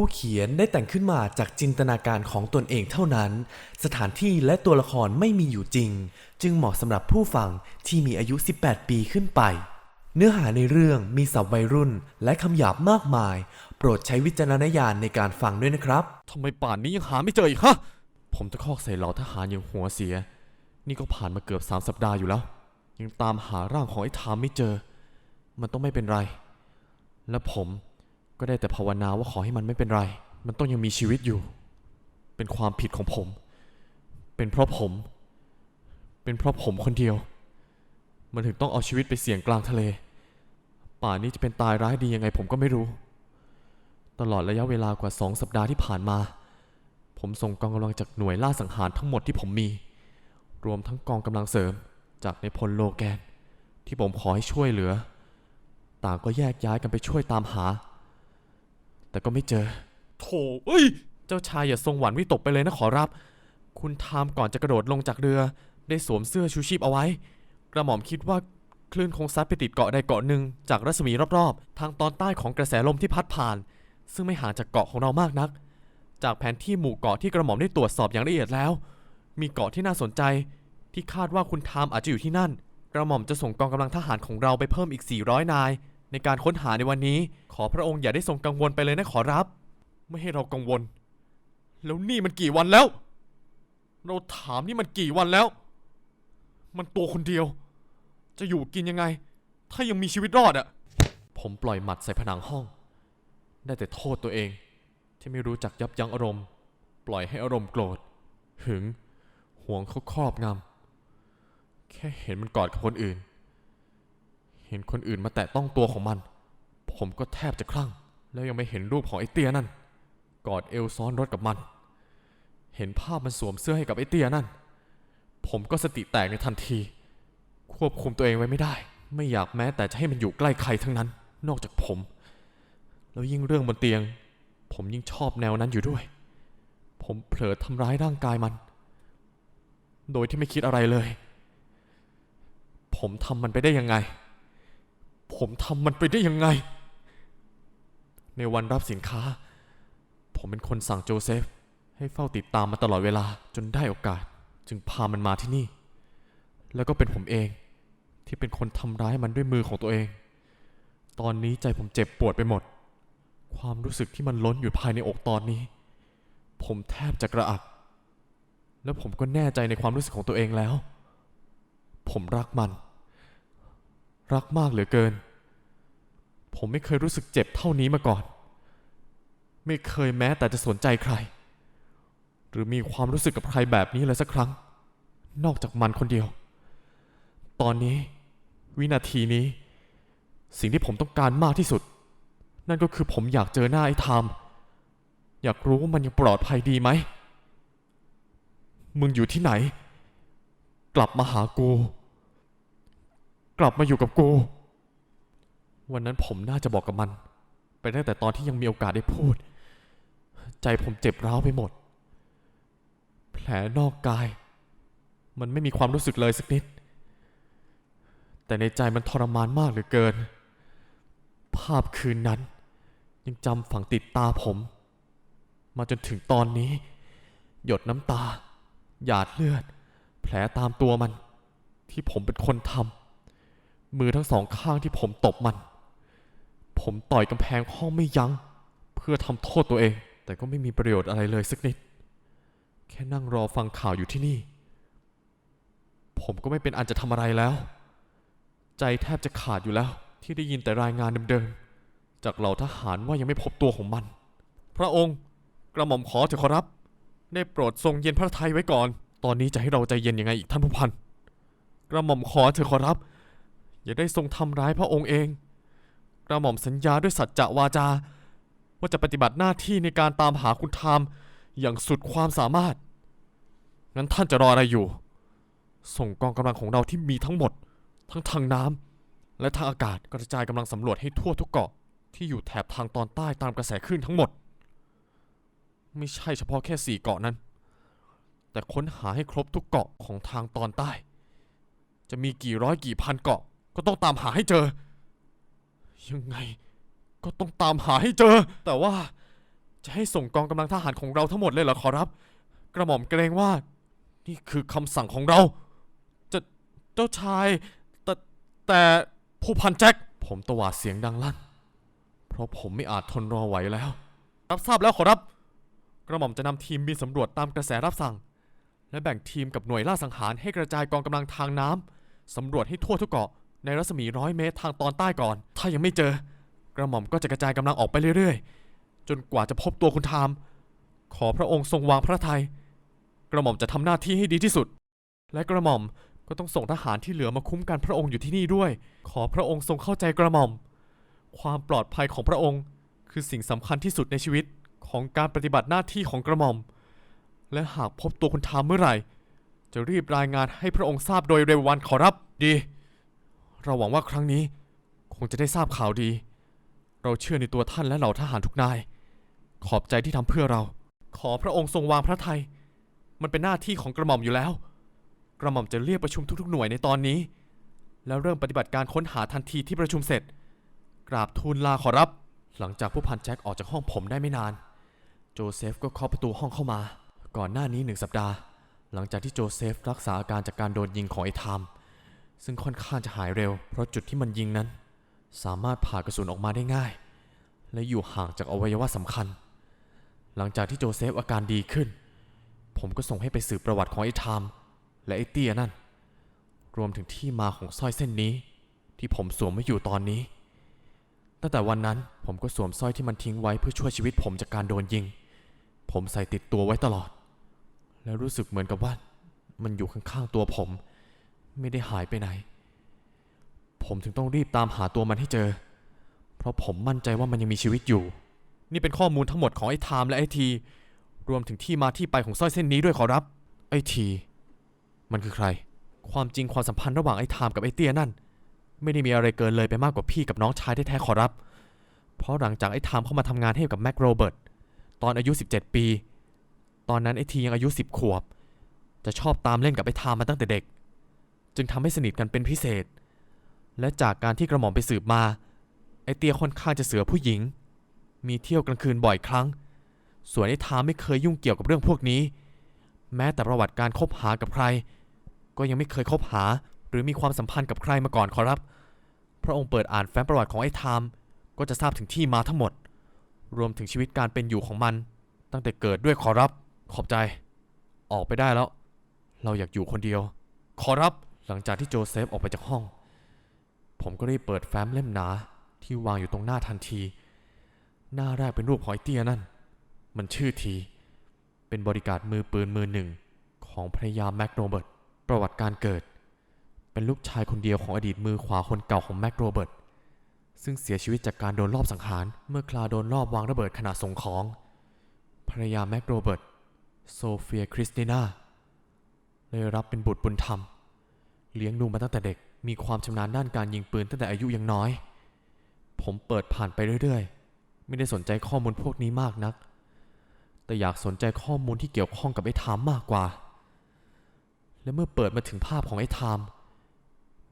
ผู้เขียนได้แต่งขึ้นมาจากจินตนาการของตนเองเท่านั้น สถานที่และตัวละครไม่มีอยู่จริง จึงเหมาะสำหรับผู้ฟังที่มีอายุ 18 ปีขึ้นไป เนื้อหาในเรื่องมีศัพท์วัยรุ่นและคำหยาบมากมาย โปรดใช้วิจารณญาณในการฟังด้วยนะครับ ทำไมป่านนี้ยังหาไม่เจออีกฮะ ผมตะคอกใส่เหล่าทหารอย่างหัวเสีย นี่ก็ผ่านมาเกือบสามสัปดาห์อยู่แล้ว ยังตามหาร่างของไอ้ทามไม่เจอ มันต้องไม่เป็นไร และผม ก็ได้แต่ภาวนาว่าขอให้มันไม่เป็นไร มันต้องยังมีชีวิตอยู่ เป็นความผิดของผม เป็นเพราะผม เป็นเพราะผมคนเดียว มันถึงต้องเอาชีวิตไปเสี่ยงกลางทะเล ป่านนี้จะเป็นตายร้ายดียังไงผมก็ไม่รู้ ตลอดระยะเวลากว่าสองสัปดาห์ที่ผ่านมา ผมส่งกองกำลังจากหน่วยล่าสังหารทั้งหมดที่ผมมี รวมทั้งกองกำลังเสริมจากในพลโลแกน ที่ผมขอให้ช่วยเหลือ ต่างก็แยกย้ายกันไปช่วยตามหา แต่ก็ไม่เจอ โถเอ้ย เจ้าชายอย่าทรงหวั่นวิตกไปเลยนะขอรับ คุณทามก่อนจะกระโดดลงจากเรือ ได้สวมเสื้อชูชีพเอาไว้ กระหม่อมคิดว่าคลื่นคงซัดไปติดเกาะใดเกาะหนึ่งจากรัศมีรอบๆ ทางตอนใต้ของกระแสลมที่พัดผ่าน ซึ่งไม่ห่างจากเกาะของเรามากนัก จากแผนที่หมู่เกาะที่กระหม่อมได้ตรวจสอบอย่างละเอียดแล้ว มีเกาะที่น่าสนใจ ที่คาดว่าคุณทามอาจจะอยู่ที่นั่น กระหม่อมจะส่งกองกำลังทหารของเราไปเพิ่มอีก 400 นาย ในการค้นหาในวันนี้ ขอพระองค์อย่าได้ทรงกังวลไปเลยนะขอรับ ไม่ให้เรากังวล แล้วนี่มันกี่วันแล้ว เราถามนี่มันกี่วันแล้ว มันตัวคนเดียว จะอยู่กินยังไง ถ้ายังมีชีวิตรอดอะผมปล่อยหมัดใส่ผนังห้อง ได้แต่โทษตัวเอง ที่ไม่รู้จักยับยั้งอารมณ์ ปล่อยให้อารมณ์โกรธ หึงห่วงเขาครอบงำแค่เห็นมันกอดกับคนอื่น เห็นคนอื่นมาแตะต้องตัวของมัน ผมก็แทบจะคลั่ง แล้วยังไม่เห็นรูปของไอ้เตี้ยนั่น กอดเอวซ้อนรถกับมัน เห็นภาพมันสวมเสื้อให้กับไอ้เตี้ยนั่น ผมก็สติแตกในทันที ควบคุมตัวเองไว้ไม่ได้ ไม่อยากแม้แต่จะให้มันอยู่ใกล้ใครทั้งนั้น นอกจากผม แล้วยิ่งเรื่องบนเตียง ผมยิ่งชอบแนวนั้นอยู่ด้วย ผมเผลอทำร้ายร่างกายมัน โดยที่ไม่คิดอะไรเลย ผมทำมันไปได้ยังไง ผมทำมันไปได้ยังไง ในวันรับสินค้า ผมเป็นคนสั่งโจเซฟ ให้เฝ้าติดตามมาตลอดเวลาจนได้โอกาส จึงพามันมาที่นี่ แล้วก็เป็นผมเองที่เป็นคนทำร้ายมันด้วยมือของตัวเอง ตอนนี้ใจผมเจ็บปวดไปหมด ความรู้สึกที่มันล้นอยู่ภายในอกตอนนี้ ผมแทบจะกระอัก แล้วผมก็แน่ใจในความรู้สึกของตัวเองแล้ว ผมรักมัน รักมากเหลือเกิน ผมไม่เคยรู้สึกเจ็บเท่านี้มาก่อน ไม่เคยแม้แต่จะสนใจใคร หรือมีความรู้สึกกับใครแบบนี้เลยสักครั้ง นอกจากมันคนเดียว ตอนนี้ วินาทีนี้ สิ่งที่ผมต้องการมากที่สุด นั่นก็คือผมอยากเจอหน้าไอ้ทามอยากรู้ว่ามันยังปลอดภัยดีไหม มึงอยู่ที่ไหน กลับมาหากู กลับมาอยู่กับกู วันนั้นผมน่าจะบอกกับมัน ไปตั้งแต่ตอนที่ยังมีโอกาสได้พูด ใจผมเจ็บร้าวไปหมด แผลนอกกาย มันไม่มีความรู้สึกเลยสักนิด แต่ในใจมันทรมานมากเหลือเกิน ภาพคืนนั้น ยังจำฝังติดตาผม มาจนถึงตอนนี้ หยดน้ำตา หยาดเลือด แผลตามตัวมัน ที่ผมเป็นคนทำ มือทั้งสองข้างที่ผมตบมัน ผมต่อยกำแพงห้องไม่ยัง้ง เพื่อทำโทษตัวเอง แต่ก็ไม่มีประโยชน์อะไรเลยสักนิด แค่นั่งรอฟังข่าวอยู่ที่นี่ ผมก็ไม่เป็นอันจะทำอะไรแล้ว ใจแทบจะขาดอยู่แล้ว ที่ได้ยินแต่รายงานเดิมๆ จากเหล่าทหารว่ายังไม่พบตัวของมัน พระองค์กระหม่อมขอเถอะขอรับ ได้โปรดทรงเย็นพระทัยไว้ก่อน ตอนนี้จะให้เราใจเย็นยังไงอีกท่านผู้พัน กระหม่อมขอเถอะขอรับ อย่าได้ทรงทำร้ายพระองค์เองกระหม่อมสัญญาด้วยสัจจะวาจา ว่าจะปฏิบัติหน้าที่ในการตามหาคุณธามอย่างสุดความสามารถ งั้นท่านจะรออะไรอยู่ ส่งกองกำลังของเราที่มีทั้งหมด ทั้งทางน้ำและทางอากาศกระจายกำลังสำรวจให้ทั่วทุกเกาะที่อยู่แถบทางตอนใต้ตามกระแสคลื่นทั้งหมด ไม่ใช่เฉพาะแค่สี่เกาะนั้น แต่ค้นหาให้ครบทุกเกาะของทางตอนใต้ จะมีกี่ร้อยกี่พันเกาะ ก็ต้องตามหาให้เจอ ยังไง ก็ต้องตามหาให้เจอ แต่ว่า จะให้ส่งกองกำลังทหารของเราทั้งหมดเลยเหรอขอรับ กระหม่อมเกรงว่า นี่คือคำสั่งของเรา จะเจ้าชาย แต่แต่ผู้พันแจ็คผมตวาดเสียงดังลั่น เพราะผมไม่อาจทนรอไหวแล้ว รับทราบแล้วขอรับ กระหม่อมจะนำทีมบินสำรวจตามกระแสรับสั่ง และแบ่งทีมกับหน่วยล่าสังหารให้กระจายกองกำลังทางน้ำสำรวจให้ทั่วทุกเกาะ ในรัศมีร้อยเมตรทางตอนใต้ก่อน ถ้ายังไม่เจอ กระหม่อมก็จะกระจายกำลังออกไปเรื่อยๆ จนกว่าจะพบตัวคุณทาม ขอพระองค์ทรงวางพระทัย กระหม่อมจะทำหน้าที่ให้ดีที่สุด และกระหม่อมก็ต้องส่งทหารที่เหลือมาคุ้มกันพระองค์อยู่ที่นี่ด้วย ขอพระองค์ทรงเข้าใจกระหม่อม ความปลอดภัยของพระองค์ คือสิ่งสำคัญที่สุดในชีวิตของการปฏิบัติหน้าที่ของกระหม่อม และหากพบตัวคุณทามเมื่อไหร่ จะรีบรายงานให้พระองค์ทราบโดยเร็ววันขอรับดี เราหวังว่าครั้งนี้ คงจะได้ทราบข่าวดี เราเชื่อในตัวท่านและเหล่าทหารทุกนาย ขอบใจที่ทำเพื่อเรา ขอพระองค์ทรงวางพระทัย มันเป็นหน้าที่ของกระหม่อมอยู่แล้ว กระหม่อมจะเรียกประชุมทุกๆ หน่วยในตอนนี้ แล้วเริ่มปฏิบัติการค้นหาทันทีที่ประชุมเสร็จ กราบทูลลาขอรับ หลังจากผู้พันแจ็คออกจากห้องผมได้ไม่นาน โจเซฟก็เคาะประตูห้องเข้ามา ก่อนหน้านี้หนึ่งสัปดาห์ หลังจากที่โจเซฟรักษาอาการจากการโดนยิงของไอ้ไทม์ ซึ่งค่อนข้างจะหายเร็ว เพราะจุดที่มันยิงนั้น สามารถผ่ากระสุนออกมาได้ง่าย และอยู่ห่างจากอวัยวะสำคัญ หลังจากที่โจเซฟอาการดีขึ้น ผมก็ส่งให้ไปสืบประวัติของไอ้ไทม์และไอ้เตี้ยนั่น รวมถึงที่มาของสร้อยเส้นนี้ ที่ผมสวมไว้อยู่ตอนนี้ ตั้งแต่วันนั้นผมก็สวมสร้อยที่มันทิ้งไว้เพื่อช่วยชีวิตผมจากการโดนยิง ผมใส่ติดตัวไว้ตลอด แล้วรู้สึกเหมือนกับว่ามันอยู่ข้างๆตัวผม ไม่ได้หายไปไหน ผมถึงต้องรีบตามหาตัวมันให้เจอ เพราะผมมั่นใจว่ามันยังมีชีวิตอยู่ นี่เป็นข้อมูลทั้งหมดของไอ้ไทม์และไอ้ที รวมถึงที่มาที่ไปของสร้อยเส้นนี้ด้วยขอรับ ไอ้ที มันคือใคร ความจริงความสัมพันธ์ระหว่างไอ้ไทม์กับไอ้เตี้ยนั่น ไม่ได้มีอะไรเกินเลยไปมากกว่าพี่กับน้องชายแท้ๆขอรับ เพราะหลังจากไอ้ไทม์เข้ามาทำงานให้กับแม็กโรเบิร์ตตอนอายุ 17 ปี ตอนนั้นไอ้ทียังอายุ 10 ขวบ จะชอบตามเล่นกับไอ้ไทม์มาตั้งแต่เด็ก จึงทำให้สนิทกันเป็นพิเศษ และจากการที่กระหม่อมไปสืบมา ไอเตียค่อนข้างจะเสือผู้หญิง มีเที่ยวกลางคืนบ่อยครั้ง ส่วนไอ้ไทม์ไม่เคยยุ่งเกี่ยวกับเรื่องพวกนี้ แม้แต่ประวัติการคบหากับใคร ก็ยังไม่เคยคบหาหรือมีความสัมพันธ์กับใครมาก่อนขอรับ พระองค์เปิดอ่านแฟ้มประวัติของไอ้ไทม์ก็จะทราบถึงที่มาทั้งหมด รวมถึงชีวิตการเป็นอยู่ของมัน ตั้งแต่เกิดด้วยขอรับ ขอบใจ ออกไปได้แล้ว เราอยากอยู่คนเดียว ขอรับ หลังจากที่โจเซฟออกไปจากห้อง ผมก็รีบเปิดแฟ้มเล่มหนาที่วางอยู่ตรงหน้าทันที หน้าแรกเป็นรูปหอยเตี้ยนั่น มันชื่อที เป็นบริการมือปืนมือหนึ่ง ของภรรยาแม็กโรเบิร์ตประวัติการเกิด เป็นลูกชายคนเดียวของอดีตมือขวาคนเก่าของแม็กโรเบิร์ตซึ่งเสียชีวิตจากการโดนลอบสังหาร เมื่อคลาโดนลอบวางระเบิดขณะส่งของ ภรรยาแม็กโรเบิร์ตโซเฟียคริสติน่าเลยรับเป็นบุตรบุญธรรม เลี้ยงดูมาตั้งแต่เด็ก มีความชำนาญด้านการยิงปืนตั้งแต่อายุยังน้อย ผมเปิดผ่านไปเรื่อยๆ ไม่ได้สนใจข้อมูลพวกนี้มากนัก แต่อยากสนใจข้อมูลที่เกี่ยวข้องกับไอ้ไทม์มากกว่า และเมื่อเปิดมาถึงภาพของไอ้ไทม์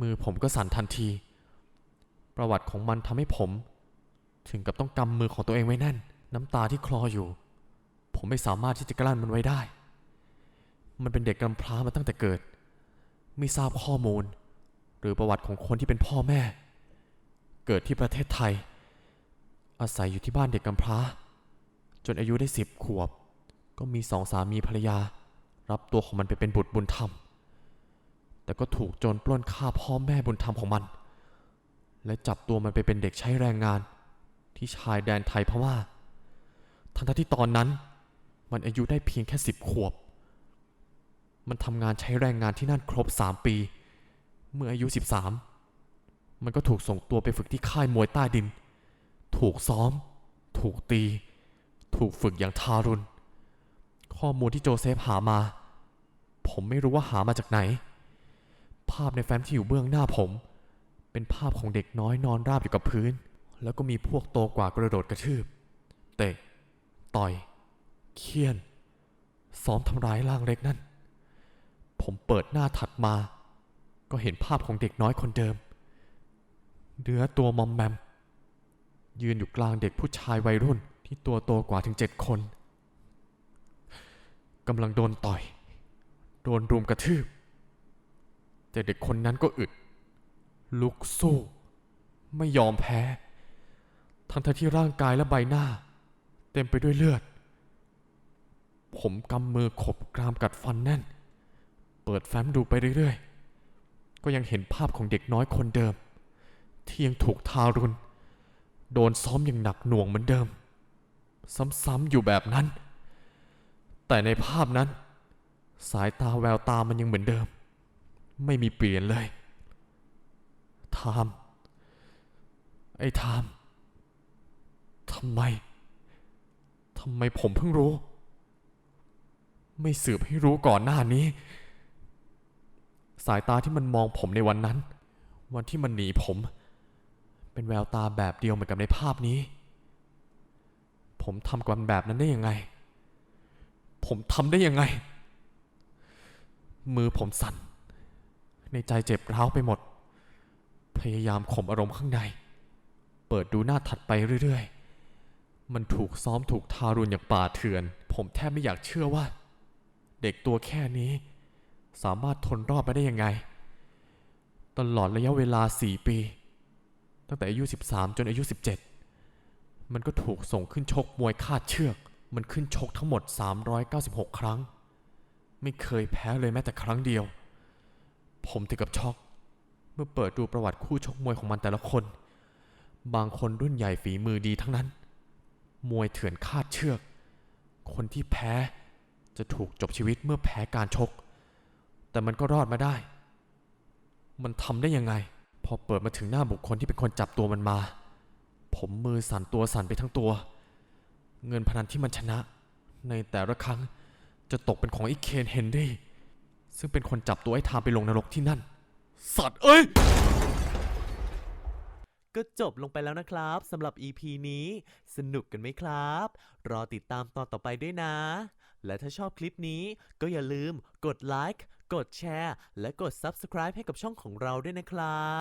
มือผมก็สั่นทันที ประวัติของมันทำให้ผม ถึงกับต้องกำมือของตัวเองไว้แน่น น้ำตาที่คลออยู่ ผมไม่สามารถที่จะกลั้นมันไว้ได้ มันเป็นเด็กกำพร้ามาตั้งแต่เกิด ไม่ทราบข้อมูล หรือประวัติของคนที่เป็นพ่อแม่ เกิดที่ประเทศไทย อาศัยอยู่ที่บ้านเด็กกำพร้า จนอายุได้สิบขวบ ก็มีสองสามีภรรยา รับตัวของมันไปเป็นบุตรบุญธรรม แต่ก็ถูกโจรปล้นฆ่าพ่อแม่บุญธรรมของมัน และจับตัวมันไปเป็นเด็กใช้แรงงาน ที่ชายแดนไทยพม่าทั้งที่ตอนนั้น มันอายุได้เพียงแค่สิบขวบ มันทำงานใช้แรงงานที่นั่นครบสามปี เมื่ออายุสิบสามมันก็ถูกส่งตัวไปฝึกที่ค่ายมวยใต้ดิน ถูกซ้อม ถูกตี ถูกฝึกอย่างทารุณ ข้อมูลที่โจเซฟหามา ผมไม่รู้ว่าหามาจากไหน ภาพในแฟ้มที่อยู่เบื้องหน้าผม เป็นภาพของเด็กน้อยนอนราบอยู่กับพื้น แล้วก็มีพวกโตกว่ากระโดดกระทืบ เตะ ต่อย เคี่ยน ซ้อมทำร้ายร่างเล็กนั่น ผมเปิดหน้าถัดมา ก็เห็นภาพของเด็กน้อยคนเดิม เนื้อตัวมอมแมม ยืนอยู่กลางเด็กผู้ชายวัยรุ่นที่ตัวโตกว่าถึงเจ็ดคนกำลังโดนต่อย โดนรุมกระทืบ แต่เด็กคนนั้นก็อึด ลุกสู้ ไม่ยอมแพ้ ทั้งทที่ร่างกายและใบหน้า เต็มไปด้วยเลือด ผมกำมือขบกรามกัดฟันแน่น เปิดแฟ้มดูไปเรื่อยๆ ก็ยังเห็นภาพของเด็กน้อยคนเดิม ที่ยังถูกทารุณ โดนซ้อมอย่างหนักหน่วงเหมือนเดิม ซ้ำๆอยู่แบบนั้น แต่ในภาพนั้น สายตาแววตามันยังเหมือนเดิม ไม่มีเปลี่ยนเลยทามไอ้ทามทำไม ทำไมผมเพิ่งรู้ ไม่สืบให้รู้ก่อนหน้านี้ สายตาที่มันมองผมในวันนั้น วันที่มันหนีผม เป็นแววตาแบบเดียวเหมือนกับในภาพนี้ ผมทำกับมันแบบนั้นได้ยังไง ผมทำได้ยังไง มือผมสั่น ในใจเจ็บร้าวไปหมด พยายามข่มอารมณ์ข้างใน เปิดดูหน้าถัดไปเรื่อยๆ มันถูกซ้อมถูกทารุณอย่างป่าเถื่อน ผมแทบไม่อยากเชื่อว่า เด็กตัวแค่นี้ สามารถทนรอดมาได้ยังไง ตลอดระยะเวลา4ปี ตั้งแต่อายุ 13 จนอายุ 17 มันก็ถูกส่งขึ้นชกมวยคาดเชือก มันขึ้นชกทั้งหมด 396 ครั้ง ไม่เคยแพ้เลยแม้แต่ครั้งเดียว ผมถึงกับช็อก เมื่อเปิดดูประวัติคู่ชกมวยของมันแต่ละคน บางคนรุ่นใหญ่ฝีมือดีทั้งนั้น มวยเถื่อนคาดเชือก คนที่แพ้จะถูกจบชีวิตเมื่อแพ้การชก แต่มันก็รอดมาได้ มันทำได้ยังไง พอเปิดมาถึงหน้าบุคคลที่เป็นคนจับตัวมันมา ผมมือสั่นตัวสั่นไปทั้งตัว เงินพนันที่มันชนะ ในแต่ละครั้งจะตกเป็นของไอ้เคนเฮนรี่ ซึ่งเป็นคนจับตัวไอ้ทามไปลงนรกที่นั่น สัตว์เอ้ย ก็จบลงไปแล้วนะครับสำหรับ EP นี้ สนุกกันไหมครับ รอติดตามตอนต่อไปด้วยนะ และถ้าชอบคลิปนี้ก็อย่าลืมกดไลค์ กดแชร์ และกด Subscribe ให้กับช่องของเราด้วยนะครับ